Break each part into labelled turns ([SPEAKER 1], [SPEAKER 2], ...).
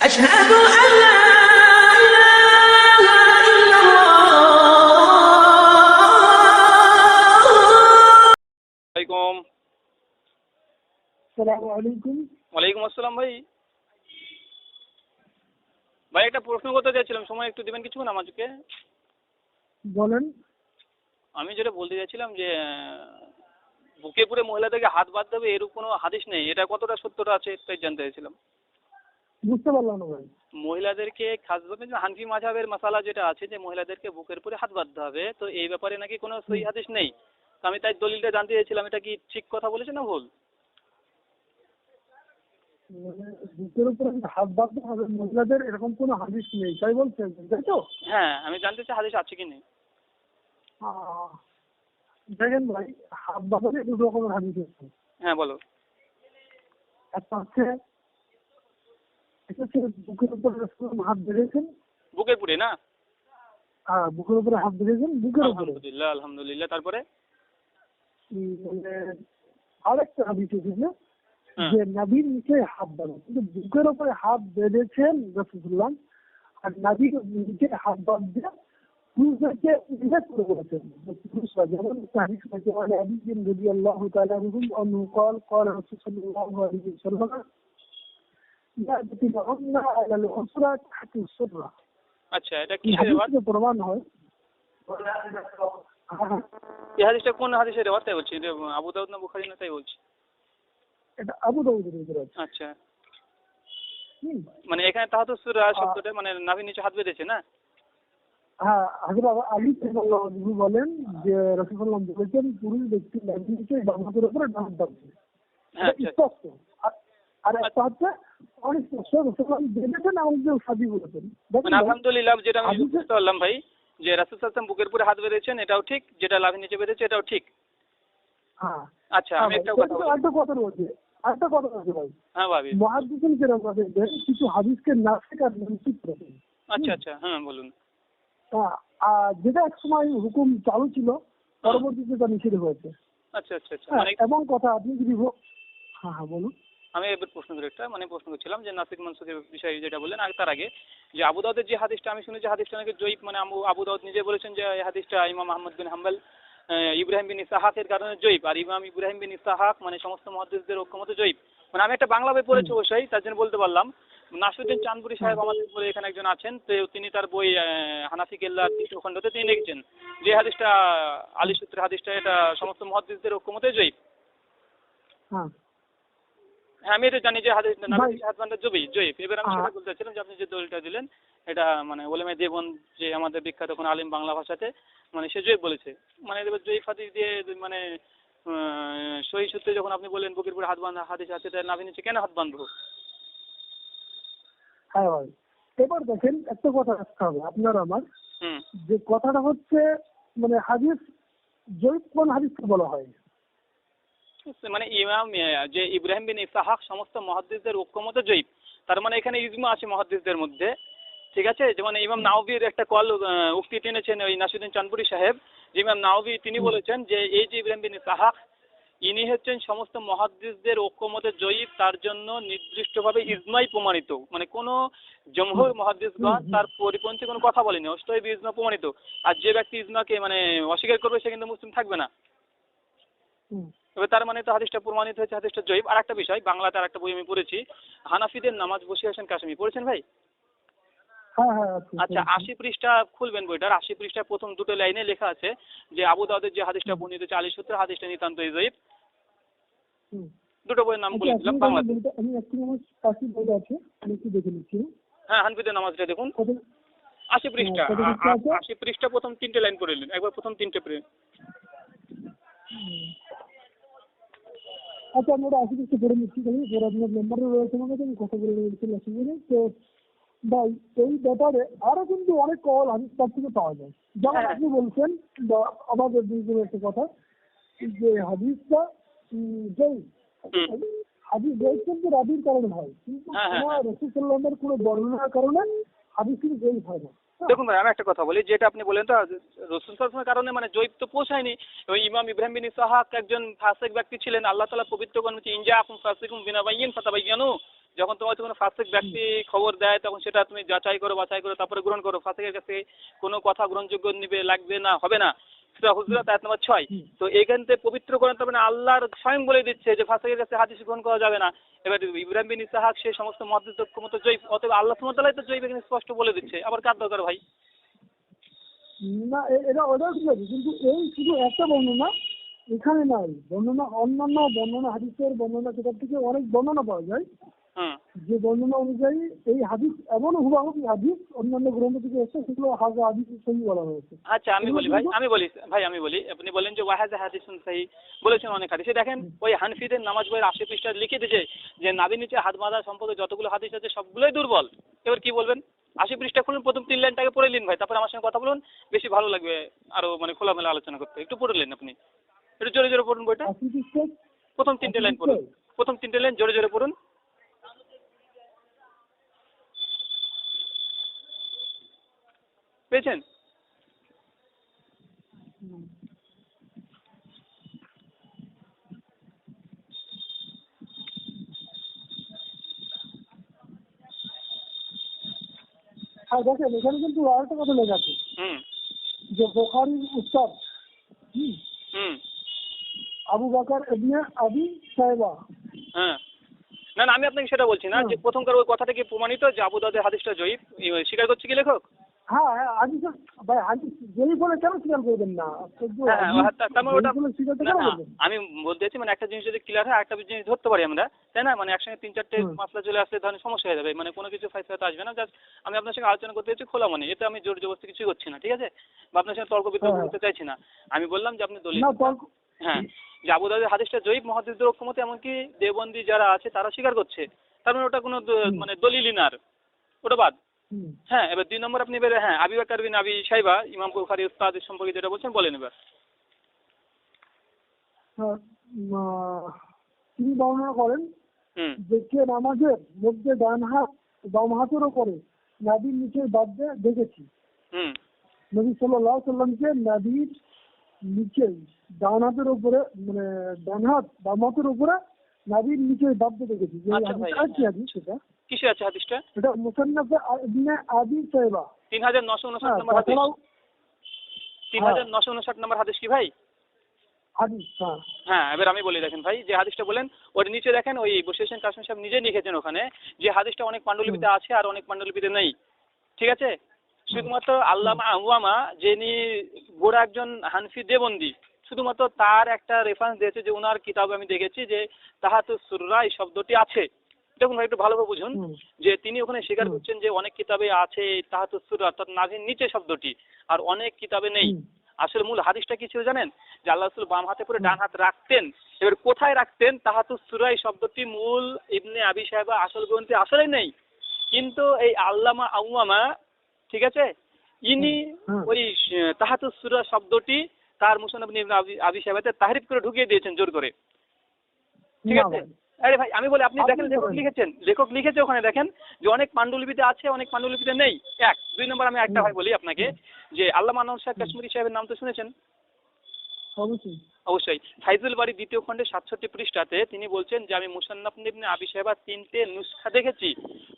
[SPEAKER 1] أشهد أن لا إله إلا الله
[SPEAKER 2] আলাইকুম
[SPEAKER 3] সালামু আলাইকুম
[SPEAKER 2] ওয়ালাইকুম আসসালাম ভাই ভাই একটা প্রশ্ন করতে চাইছিলাম সময় একটু দেবেন কিছুক্ষণ আমাকে
[SPEAKER 3] বলেন
[SPEAKER 2] আমি যেটা বলতে চাইছিলাম যে আহ, বুকে পুরে মহিলাদেরকে হাত বাঁধতে হবে এরূপ কোনো হাদিস নেই এটা কতটা সত্যটা আছে তাই জানতে চাইছিলাম
[SPEAKER 3] বুঝতে পারলাম না ভাই।
[SPEAKER 2] মহিলাদেরকে যে হানফি মাঝাবের মশালা যেটা আছে যে মহিলাদেরকে বুকের উপরে হাত বাঁধতে হবে তো এই ব্যাপারে নাকি কোনো সহি হাদিস নেই? আমি তাই দলিলটা জানতে চাইছিলাম এটা কি ঠিক কথা বলেছে না ভুল?
[SPEAKER 3] মানে বুকের উপরে হাত বাঁধতে হবে মহিলাদের এরকম কোনো হাদিস নেই তাই বলছেন তাই তো?
[SPEAKER 2] হ্যাঁ আমি জানতে চাই হাদিস আছে কি নেই।
[SPEAKER 3] দেখেন ভাই হাত বাঁধাতে দু রকমের হাদিস আছে।
[SPEAKER 2] হ্যাঁ বলো।
[SPEAKER 3] একটা হচ্ছে বুকের
[SPEAKER 2] না?
[SPEAKER 3] হ্যাঁ বুকের উপরে হাত বুকের উপরে।
[SPEAKER 2] আলহামদুলিল্লাহ আলহামদুলিল্লাহ তারপরে?
[SPEAKER 3] আরেকটা
[SPEAKER 2] হ্যাঁ।
[SPEAKER 3] যে নাবির নিচে হাত বাঁধা। কিন্তু বুকের উপরে হাত বেঁধেছেন আর নাবির নিচে হাত বাঁধতে পুরুষদেরকে উল্লেখ করে বলেছেন। পুরুষরা যেমন তারিখ রয়েছে আলী আলী রবি আল্লাহ তালা অনুকল রসুল্লাহ
[SPEAKER 2] আচ্ছা এটা
[SPEAKER 3] এই
[SPEAKER 2] কিসের রেওয়াজ
[SPEAKER 3] হাদিসে প্রমাণ হয়
[SPEAKER 2] এই হাদিসটা কোন হাদিসের রেওয়াজ তাই বলছি আবু দাউদ না বুখারী না তাই বলছি।
[SPEAKER 3] এটা আবু দাউদের ভিতরে
[SPEAKER 2] আচ্ছা। মানে এখানে তাহাত সুরা শব্দটা মানে নাভির নিচে হাত বেঁধেছে না?
[SPEAKER 3] হ্যাঁ হযরত আলী রাদিয়াল্লাহু আনহু বলেন যে রাসূলুল্লাহ বলেছেন পুরুষ ব্যক্তি নাভির নিচে উপরে ডান
[SPEAKER 2] হ্যাঁ আচ্ছা।
[SPEAKER 3] আর একটা হচ্ছে অনেক বলেছেন।
[SPEAKER 2] মানে আলহামদুলিল্লাহ যেটা আমি
[SPEAKER 3] হাদিসে-
[SPEAKER 2] বুঝতে পারলাম ভাই যে রাসূল বুকের উপরে হাত বেঁধেছেন এটাও ঠিক। যেটা নিচে বেঁধেছে এটাও ঠিক।
[SPEAKER 3] হ্যাঁ।
[SPEAKER 2] আচ্ছা আমি একটা কথা বলি।
[SPEAKER 3] কথা রয়েছে। একটা কথা রয়েছে ভাই।
[SPEAKER 2] হ্যাঁ ভাবি।
[SPEAKER 3] কিছু হাদিসকে নাসিক আর
[SPEAKER 2] আচ্ছা আচ্ছা হ্যাঁ বলুন।
[SPEAKER 3] হ্যাঁ, যেটা এক সময় হুকুম চালু ছিল পরবর্তীতে তা নিষেধ হয়েছে।
[SPEAKER 2] আচ্ছা আচ্ছা আচ্ছা
[SPEAKER 3] হ্যাঁ,
[SPEAKER 2] মানে
[SPEAKER 3] এবং কথা আপনি যদি হ্যাঁ হ্যাঁ বলুন।
[SPEAKER 2] আমি এবার প্রশ্ন করি একটা মানে প্রশ্ন করছিলাম যে নাসিক মনসুখের বিষয়ে যেটা বললেন আগে তার আগে যে আবু দাউদের যে হাদিসটা আমি শুনেছি হাদিসটা নাকি জয়ীব মানে আবু দাউদ নিজে বলেছেন যে এই হাদিসটা ইমাম আহমদ বিন হাম্বল ইব্রাহিম বিন ইসাহাকের কারণে জয়ীব আর ইমাম ইব্রাহিম বিন ইসাহাক মানে সমস্ত মহাদিসদের ঐক্যমত জয়ীব মানে আমি একটা বাংলা বই পড়েছি অবশ্যই তার জন্য বলতে পারলাম। নাসিরুদ্দিন চাঁদপুরি সাহেব আমাদের বলে এখানে একজন আছেন তো তিনি তার বই হানাফি কেল্লা তৃতীয় খণ্ডতে তিনি লিখছেন যে হাদিসটা আলী সূত্রের হাদিসটা এটা সমস্ত মহাদিসদের ঐক্যমতে জয়ীব
[SPEAKER 3] হ্যাঁ
[SPEAKER 2] আমি এটা জানি যে হাদিস জবি এবার আমি। সেটা বলতে চাচ্ছিলাম যে আপনি যে দলিলটা দিলেন এটা মানে ওলেমে দেবন যে আমাদের বিখ্যাত কোন আলিম বাংলা ভাষাতে মানে সে বলেছে। মানে এবার হাদিস দিয়ে মানে সহি সূত্রে যখন আপনি বললেন বুকের উপরে হাত বাঁধা হাদিস আছে নাভি নিচে কেন হাত বাঁধবো?
[SPEAKER 3] হ্যাঁ ভাই এবার দেখেন একটা কথা রাখতে হবে আপনার আমার। যে কথাটা হচ্ছে মানে হাদিস জৈব কোন হাদিসকে বলা হয়?
[SPEAKER 2] মানে ইমাম যে ইব্রাহিম বিন ইসাহাক সমস্ত মহাদ্দিসদের ঐক্যমতে জয়ীব তার মানে এখানে ইজমা আছে মহাদ্দিসদের মধ্যে ঠিক আছে? যেমন ইমাম নাওবির একটা কল উক্তি টেনেছেন ওই নাসিরুদ্দিন চাঁদপুরি সাহেব। যে ইমাম নাওবি তিনি বলেছেন যে এই যে ইব্রাহিম বিন ইসাহাক ইনি হচ্ছেন সমস্ত মহাদ্দিসদের ঐক্যমতে জয়ীব তার জন্য নির্দিষ্টভাবে ইজমাই প্রমাণিত। মানে কোনো জমহুর মহাদ্দিসগণ তার পরিপন্থী কোনো কথা বলেনি। অষ্টই ইজমা প্রমাণিত। আর যে ব্যক্তি ইজমাকে মানে অস্বীকার করবে সে কিন্তু মুসলিম থাকবে না। এবার তার মানে তো হাদিসটা প্রমাণিত হয়েছে হাদিসটা জয়ীব। আর একটা বিষয় বাংলাতে আর একটা বই আমি পড়েছি হানাফিদের নামাজ বসি হাসান কাশ্মী পড়েছেন ভাই?
[SPEAKER 3] হ্যাঁ হ্যাঁ
[SPEAKER 2] আচ্ছা আশি পৃষ্ঠা খুলবেন বইটার। আশি পৃষ্ঠা প্রথম দুটো লাইনে লেখা আছে যে আবু দাউদের যে হাদিসটা বর্ণিত হচ্ছে আলী সূত্রের হাদিসটা নিতান্ত জয়ীব।
[SPEAKER 3] হুম।
[SPEAKER 2] দুটো বইয়ের নাম বলে
[SPEAKER 3] আচ্ছা,
[SPEAKER 2] দিলাম বাংলাতে।
[SPEAKER 3] আমি একটু আমার পাশে বই আছে আমি একটু দেখে নিচ্ছি।
[SPEAKER 2] হ্যাঁ হানফিদের নামাজটা দেখুন। আশি পৃষ্ঠা? আ- আশি পৃষ্ঠা প্রথম তিনটে লাইন পড়ে নিন। একবার প্রথম তিনটে পড়ে
[SPEAKER 3] হুম। আচ্ছা আমি ওটা আশি কিছু করে নিচ্ছি পরে আপনার রয়েছে আমার কাছে আমি কথা বলে তো ভাই এই ব্যাপারে আরও কিন্তু অনেক কল হাদিস থেকে পাওয়া যায়। যেমন
[SPEAKER 2] হ্যাঁ।
[SPEAKER 3] আপনি বলছেন আমাদের একটা কথা যে হাদিসটা যেই হাদিস যেই কিন্তু রাবির কারণে হয়। কিন্তু
[SPEAKER 2] হ্যাঁ, হ্যাঁ,
[SPEAKER 3] আমার রসুল সাল্লামের কোনো বর্ণনার কারণে হাদিস কিন্তু যেই হয় না।
[SPEAKER 2] দেখুন ভাই, আমি একটা কথা বলি, যেটা আপনি বলেন তো রসুল সাল্লামের কারণে মানে জৈব তো পোষায়নি, ওই ইমাম ইব্রাহিম বিন ইসাহাক একজন ফাসেক ব্যক্তি ছিলেন, আল্লাহ তালা পবিত্র কর্মী ইনজা আকুম ফাসিকুম বিনা বাইন ফাতাবাইয়ানু। যখন তোমার কোনো ফাসেক ব্যক্তি খবর দেয় তখন সেটা তুমি যাচাই করো বাছাই করো তারপরে গ্রহণ করো। ফাসেকের কাছে কোনো কথা গ্রহণযোগ্য নিবে লাগবে না হবে না। সেটা হুজুরা তার নম্বর ছয়। তো এখান থেকে পবিত্র করেন তার মানে আল্লাহর স্বয়ং বলে দিচ্ছে যে ফাসেকের কাছে হাদিস গ্রহণ করা যাবে না। এবার ইব্রাহিম বিন ইসাহাক সে সমস্ত মহাদিস মতো জৈব অতএব আল্লাহ সুমতালাই তো জৈব এখানে স্পষ্ট বলে দিচ্ছে। আবার কার দরকার ভাই?
[SPEAKER 3] না এটা ওটাও ঠিক আছে কিন্তু এই শুধু একটা বর্ণনা এখানে নাই। বর্ণনা অন্যান্য বর্ণনা হাদিসের বর্ণনা কিতাব থেকে অনেক বর্ণনা পাওয়া যায়। যে বর্ণনা অনুযায়ী এই হাদিস এমন হুবাহুব হাদিস অন্যান্য গ্রন্থ থেকে এসে সেগুলো হাজা হাদিস সহি বলা হয়েছে।
[SPEAKER 2] আচ্ছা আমি বলি ভাই আমি বলি ভাই আমি বলি আপনি বলেন যে ওয়াহাজ হাদিসুন সাহি বলেছেন অনেক হাদিসে। দেখেন ওই হানফিদের নামাজ বইয়ের আশি পৃষ্ঠা লিখে দিয়েছে যে নাবির নিচে হাত বাঁধা সম্পর্কে যতগুলো হাদিস আছে সবগুলোই দুর্বল। এবার কি বলবেন? আশি পৃষ্ঠা খুলুন প্রথম তিন লাইনটাকে পড়ে নিন ভাই তারপরে আমার সঙ্গে কথা বলুন বেশি ভালো লাগবে আরও মানে খোলামেলা আলোচনা করতে। একটু পড়ে নিন আপনি। একটু জোরে জোরে পড়ুন বইটা। প্রথম তিনটে লাইন পড়ুন। প্রথম তিনটে লাইন জোরে জোরে পড়ুন। পেয়েছেন?
[SPEAKER 3] হ্যাঁ দেখেন এখানে কিন্তু আরেকটা কথা লেখা আছে।
[SPEAKER 2] হুম।
[SPEAKER 3] যে বোখারির হুম? আবু বাকার ইবনে আবি সাহেবা
[SPEAKER 2] হ্যাঁ। না না আমি আপনাকে সেটা বলছি না যে
[SPEAKER 3] হুম।
[SPEAKER 2] প্রথমকার ওই কথাটা কি প্রমাণিত যে আবু দাদের হাদিসটা জয়ীফ? স্বীকার করছে কি লেখক?
[SPEAKER 3] হ্যাঁ হ্যাঁ ভাই যেই বলে কেন করবেন না?
[SPEAKER 2] হ্যাঁ, হ্যাঁ, আমি বলতে চাইছি মানে একটা জিনিস যদি ক্লিয়ার হয় একটা জিনিস ধরতে পারি আমরা তাই না? মানে একসঙ্গে তিন চারটে মাসলা চলে আসলে ধরেন সমস্যা হয়ে যাবে মানে কোনো কিছু ফাইসলাতে আসবে না জাস্ট আমি আপনার সঙ্গে আলোচনা করতে চাইছি খোলা মানে এতে আমি জোর জবরদস্তি কিছুই করছি না ঠিক আছে? বা আপনার সঙ্গে তর্ক বিতর্ক
[SPEAKER 3] হ্যাঁ।
[SPEAKER 2] করতে চাইছি না। আমি বললাম যে আপনি দলিল হ্যাঁ যে আবু দাদের হাদিসটা জয়ীফ মহাদিসদের ঐক্যমতে এমনকি দেবন্দি যারা আছে তারা স্বীকার করছে। তার মানে ওটা কোনো মানে দলিলই না ওটা বাদ। হ্যাঁ এবার দুই নম্বর আপনি এবারে হ্যাঁ আবি বাকার বিন আবি সাইবা ইমাম বুখারী উস্তাদ সম্পর্কে যেটা বলছেন বলেন এবার।
[SPEAKER 3] তিনি বর্ণনা করেন যে কে নামাজের মধ্যে ডান হাত বাম হাতের ওপরে নাবির নিচে বাদ দিয়ে দেখেছি নবী সাল্লাহ সাল্লামকে নাবির নিচে ডান হাতের উপরে মানে ডান হাত বাম হাতের উপরে নাবির নিচে বাদ দিয়ে দেখেছি সেটা?
[SPEAKER 2] কিসে আছে হাদিসটা?
[SPEAKER 3] এটা মুসান্নাফে ইবনে আবি
[SPEAKER 2] নশো উনষাট
[SPEAKER 3] হ্যাঁ
[SPEAKER 2] নম্বর হাদিস।
[SPEAKER 3] তাছাড়াও
[SPEAKER 2] তিন
[SPEAKER 3] হ্যাঁ।
[SPEAKER 2] হাজার নশো উনষাট নম্বর হাদিস কি ভাই?
[SPEAKER 3] হাদিস হ্যাঁ।
[SPEAKER 2] হ্যাঁ এবার আমি বলি দেখেন ভাই যে হাদিসটা বলেন ওর নিচে দেখেন ওই বসিয়েছেন কাশ্মীর সাহেব নিজে লিখেছেন ওখানে যে হাদিসটা অনেক পাণ্ডুলিপিতে আছে আর অনেক পাণ্ডুলিপিতে নেই। ঠিক আছে? শুধুমাত্র আল্লামা আহুয়ামা যিনি গোড়া একজন হানফি দেবন্দি শুধুমাত্র তার একটা রেফারেন্স দিয়েছে যে ওনার কিতাবে আমি দেখেছি যে তাহাতু সুররা এই শব্দটি আছে। দেখুন ভাই একটু ভালোভাবে বুঝুন যে তিনি ওখানে স্বীকার করছেন যে অনেক কিতাবে আছে তাহাতু সুররা অর্থাৎ নাভির নিচে শব্দটি আর অনেক কিতাবে নেই। আসলে মূল হাদিসটা কি ছিল জানেন? যে আল্লাহ রসুল বাম হাতে করে ডান হাত রাখতেন এবার কোথায় রাখতেন? তাহাতু সুরাই শব্দটি মূল ইবনে আবি সাহেবা আসল গ্রন্থে আসলে নেই। কিন্তু এই আল্লামা আউমামা ঠিক আছে? ইনি ওই তাহাতু সুরা শব্দটি তার মুসানব আবি আবি সাহেবাতে তাহরিফ করে ঢুকিয়ে দিয়েছেন জোর করে। ঠিক আছে। আরে ভাই আমি বলি আপনি দেখেন লেখক লিখেছেন লেখক লিখেছে ওখানে দেখেন যে অনেক পাণ্ডুলিপিতে আছে অনেক পাণ্ডুলিপিতে নেই। এক দুই নম্বর আমি একটা ভাই বলি আপনাকে যে আল্লামা আনোয়ার শাহ কাশ্মীরি সাহেবের নাম তো শুনেছেন?
[SPEAKER 3] অবশ্যই।
[SPEAKER 2] ফাইজুল বাড়ি দ্বিতীয় খণ্ডে সাতষট্টি পৃষ্ঠাতে তিনি বলছেন যে আমি মুসান্নাফ আবি সাহেবার তিনটে নুসখা দেখেছি।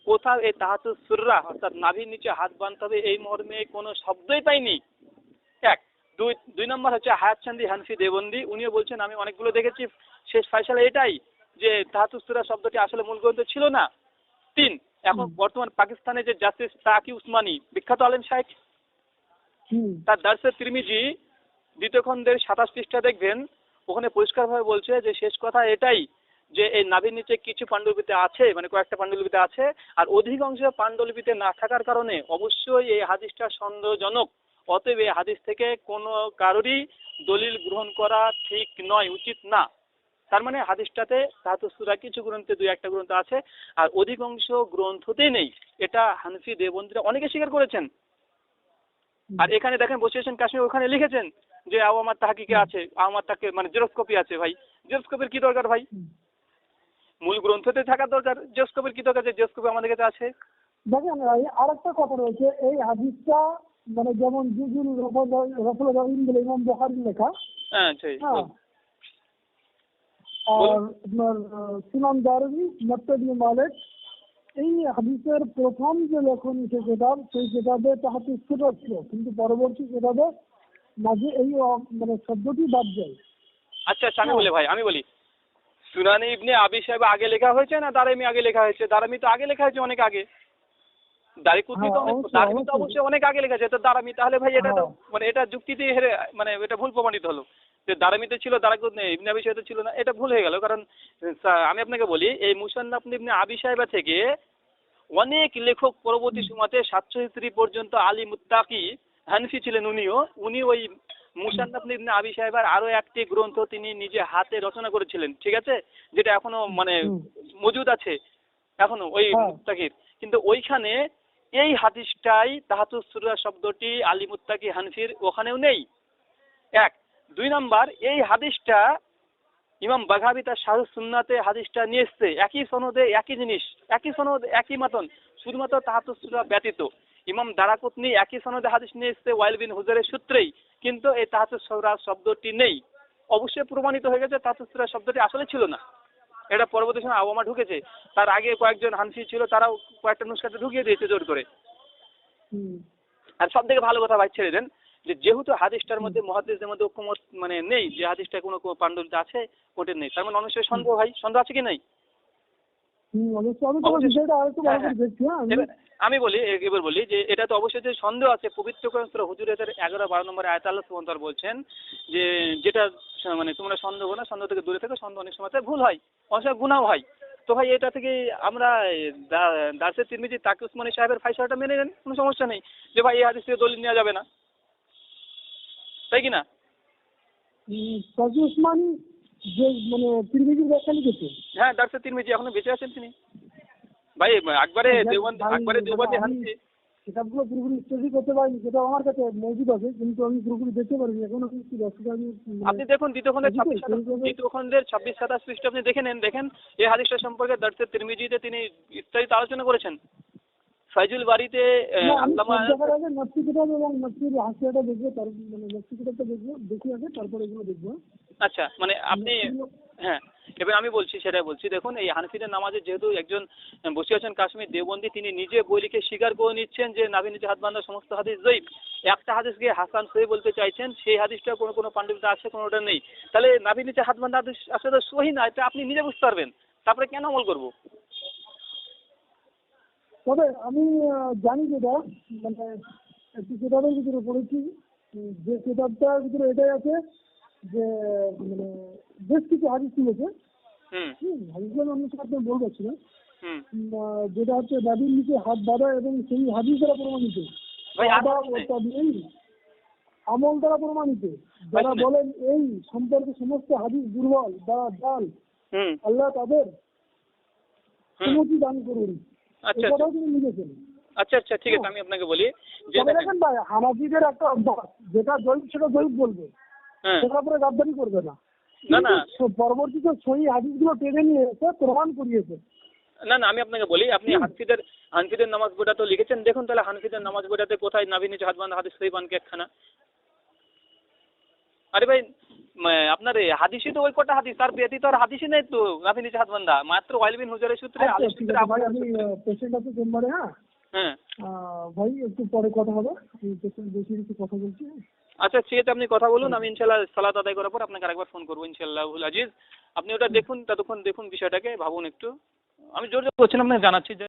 [SPEAKER 2] কোথাও এই তাহাতু সুররা অর্থাৎ নাভির নিচে হাত বাঁধতে হবে এই মর্মে কোনো শব্দই পাইনি। এক দুই দুই নম্বর হচ্ছে হায়াত চান্দি হানফি দেবন্দি উনিও বলছেন আমি অনেকগুলো দেখেছি শেষ ফয়সালা এটাই। যে তাহাতু সুরা শব্দটি আসলে মূল গ্রন্থ ছিল না। তিন এখন বর্তমান পাকিস্তানে যে জাস্টিস তাকি উসমানী বিখ্যাত আলেম
[SPEAKER 3] হুম।
[SPEAKER 2] তার দার্সে তিরমিজি দ্বিতীয় খণ্ডের সাতাশ পৃষ্ঠা দেখবেন ওখানে পরিষ্কারভাবে বলছে যে শেষ কথা এটাই যে এই নাভির নিচে কিছু পাণ্ডুলিপিতে আছে মানে কয়েকটা পাণ্ডুলিপিতে আছে আর অধিকাংশ পাণ্ডুলিপিতে না থাকার কারণে অবশ্যই এই হাদিসটা সন্দেহজনক। অতএব এই হাদিস থেকে কোনো কারোরই দলিল গ্রহণ করা ঠিক নয় উচিত না। তার মানে হাদিসটাতে তাহাতু কিছু গ্রন্থে দুই একটা গ্রন্থ আছে আর অধিকাংশ গ্রন্থতেই নেই। এটা হানফি দেবন্দিরা অনেকে স্বীকার করেছেন। আর এখানে দেখেন বসিয়েছেন কাশ্মীর ওখানে লিখেছেন যে আমার তাহাকিকে আছে? আমার তাকে মানে জেরক্স কপি আছে ভাই। জেরক্স কপির কি দরকার ভাই? মূল গ্রন্থতে থাকা দরকার জেরক্স কপির কি দরকার যে জেরক্স কপি আমাদের কাছে আছে?
[SPEAKER 3] দেখেন ভাই আরেকটা কথা রয়েছে এই হাদিসটা মানে যেমন জুজুল রফল বলে ইমাম বখারির লেখা
[SPEAKER 2] হ্যাঁ
[SPEAKER 3] হ্যাঁ আর আপনার দারবি মালিক এই হাদিসের প্রথম যে লেখনী সে কেতাব সেই কেতাবে তাহাতে ছোট ছিল কিন্তু পরবর্তী কেতাবে মাঝে এই মানে শব্দটি বাদ যায়
[SPEAKER 2] আচ্ছা আচ্ছা আমি বলি ভাই আমি বলি সুনানি ইবনে আবি সাহেব আগে লেখা হয়েছে না দারামি আগে লেখা হয়েছে দারামি তো আগে লেখা হয়েছে অনেক আগে দারিকুতি তো অনেক তো
[SPEAKER 3] অবশ্যই।
[SPEAKER 2] অনেক আগে লেখা আছে তো দারামি তাহলে ভাই এটা তো। মানে এটা যুক্তিতে হেরে মানে এটা ভুল প্রমাণিত হলো। যে দারামিতে ছিল দারাকুত নেই ইবনে আবি সাহেব ছিল না এটা ভুল হয়ে গেল। কারণ আমি আপনাকে বলি এই মুসান্নাফ ইবনে আবি সাহেবা থেকে অনেক লেখক পরবর্তী সময়তে সাতশো হিস্ট্রি পর্যন্ত আলী মুত্তাকি হানফি ছিলেন উনিও। উনি ওই মুসান্নাফ ইবনে আবি সাহেবার আরও একটি গ্রন্থ তিনি নিজে হাতে রচনা করেছিলেন ঠিক আছে? যেটা এখনও মানে মজুদ আছে এখনও ওই
[SPEAKER 3] হ্যাঁ।
[SPEAKER 2] মুত্তাকির। কিন্তু ওইখানে এই হাদিসটাই তাহাতুস সুরা শব্দটি আলী মুত্তাকি হানফির ওখানেও নেই। এক দুই নাম্বার এই হাদিসটা ইমাম বাঘাবি তার শাহ সুন্নাতে হাদিসটা নিয়ে এসছে। একই সনদে একই জিনিস একই সনদ একই মতন শুধুমাত্র তাহাতুস সুরা ব্যতীত। ইমাম দারাকুতনি একই সনদে হাদিস নিয়ে এসছে ওয়াইল বিন হুজুরের সূত্রেই। কিন্তু এই তাহাতুস সুরা শব্দটি নেই। অবশ্যই প্রমাণিত হয়ে গেছে তাহাতুস সুরা শব্দটি আসলে ছিল না। এটা পরবর্তী সময় আবহামা ঢুকেছে। তার আগে কয়েকজন হানফি ছিল তারাও কয়েকটা নুস্কাতে ঢুকিয়ে দিয়েছে জোর করে। আর সব থেকে ভালো কথা ভাই ছেড়ে দেন। যে যেহেতু হাদিসটার মধ্যে মহাদিসদের মধ্যে ঐক্যমত মানে নেই যে হাদিসটা কোনো পাণ্ডুলিতে আছে ওটা নেই। তার মানে অবশ্যই সন্দেহ ভাই সন্দেহ আছে কি নেই?
[SPEAKER 3] আমি
[SPEAKER 2] হ্যাঁ,
[SPEAKER 3] দেখছি হ্যাঁ আমি
[SPEAKER 2] বলি এবার বলি যে এটা তো অবশ্যই যে সন্দেহ আছে পবিত্র গ্রন্থ হুজুরের এগারো বারো নম্বর আয়াত আল্লাহ তাআলা বলছেন যে যেটা মানে তোমরা সন্দেহ না সন্দেহ থেকে দূরে থেকো সন্দেহ অনেক সময় ভুল হয় অনেক সময় গুনাহ হয়। তো ভাই এটা থেকে আমরা দাসের তিরমিজি তাকি উসমানী সাহেবের ফাইসাটা মেনে নেন কোনো সমস্যা নেই। যে ভাই এই হাদিস থেকে দলিল নেওয়া যাবে না। তাই কি না
[SPEAKER 3] কাজী উসমানী যে মানে তিরমিজির ব্যাখ্যা লিখেছে।
[SPEAKER 2] হ্যাঁ দাসের তিরমিজি এখনও বেঁচে আছেন তিনি। ভাই একবারে
[SPEAKER 3] হ্যাঁ,
[SPEAKER 2] একবারে দেওবন্দি
[SPEAKER 3] আমি-
[SPEAKER 2] হাদিসে
[SPEAKER 3] কিতাবগুলো পুরোপুরি স্টাডি করতে পারিনি সেটা আমার কাছে মজুদ আছে কিন্তু আমি পুরোপুরি দেখতে পারিনি। এখন আমি একটু মানে-
[SPEAKER 2] আপনি দেখুন দ্বিতীয় খণ্ডের ছাব্বিশ দ্বিতীয় খণ্ডের ছাব্বিশ সাতাশ পৃষ্ঠ আপনি দেখে নেন দেখেন এই হাদিসটা সম্পর্কে দার্সের তিরমিজিতে তিনি বিস্তারিত আলোচনা করেছেন। ফাইজুল বাড়িতে আল্লামা
[SPEAKER 3] আগে নকশি কিতাব এবং নকশির হাসিয়াটা দেখব তার মানে নকশি কিতাবটা দেখব দেখি আগে তারপরে এগুলো দেখব।
[SPEAKER 2] আচ্ছা মানে আপনি হ্যাঁ এবার আমি বলছি সেটাই বলছি। দেখুন এই হানফিদের নামাজে যেহেতু একজন বসে আছেন কাশ্মীর দেওবন্দি তিনি নিজে বই লিখে স্বীকার করে নিচ্ছেন যে নাভি নিচে হাত বান্ধা সমস্ত হাদিস জয়ীফ। একটা হাদিসকে হাসান সহি বলতে চাইছেন সেই হাদিসটা কোনো কোনো পাণ্ডবিতে আছে কোনোটা নেই। তাহলে নাভি নিচে হাত বান্ধা হাদিস আসলে সহি না এটা আপনি নিজে বুঝতে পারবেন। তারপরে কেন আমল করব?
[SPEAKER 3] তবে আমি জানি যেটা মানে একটি কিতাবের ভিতরে পড়েছি যে কিতাবটার ভিতরে এটাই আছে যে মানে বেশ কিছু হাদিস তুলেছে আমি সাথে বলব ছিল যেটা হচ্ছে নাবির নিচে হাত বাঁধা এবং সেই হাদিস দ্বারা প্রমাণিত আমল দ্বারা প্রমাণিত। যারা বলেন এই সম্পর্কে সমস্ত হাদিস দুর্বল বা জাল আল্লাহ তাদের সুমতি দান করুন।
[SPEAKER 2] আচ্ছা
[SPEAKER 3] লিখেছেন
[SPEAKER 2] আচ্ছা। আচ্ছা ঠিক আছে আমি আপনাকে বলি যে
[SPEAKER 3] দেখেন ভাই হানাফিদের একটা অভ্যাস যেটা জৈব সেটা জৈব বলবে।
[SPEAKER 2] হ্যাঁ।
[SPEAKER 3] সেটার উপরে গাদ্দারি করবে না।
[SPEAKER 2] না, না।
[SPEAKER 3] পরবর্তীতে হাদিসগুলো টেনে নিয়ে এসে প্রমাণ করিয়েছে।
[SPEAKER 2] না না আমি আপনাকে বলি আপনি হানফিদের হানফিদের নামাজ বইটা তো লিখেছেন। দেখুন তাহলে হানফিদের নামাজ বইটাতে কোথায় নাভি নিচে হাত বান্ধা হাদিস সহি বানকে একখানা। আরে ভাই আপনার হাদিসই তো ওই কটা হাদিস তার ব্যতীত আর হাদিসই নেই তো নাভি নিচে হাত বান্ধা মাত্র ওয়াইল বিন হুজুরের সূত্রে
[SPEAKER 3] আচ্ছা, ঠিক আছে ভাই আমি পেশেন্ট আছে চেম্বারে হ্যাঁ?
[SPEAKER 2] হ্যাঁ।
[SPEAKER 3] ভাই একটু পরে কথা হবে। পেশেন্ট বেশি কিছু কথা বলছি।
[SPEAKER 2] আচ্ছা ঠিক আছে আপনি কথা বলুন আমি ইনশাল্লাহ সালাত আদায় করার পর আপনাকে আরেকবার ফোন করব ইনশাল্লাহ আজিজ। আপনি ওটা দেখুন ততক্ষণ দেখুন বিষয়টাকে ভাবুন একটু। আমি জোর জোর করছিলাম আপনাকে জানাচ্ছি যে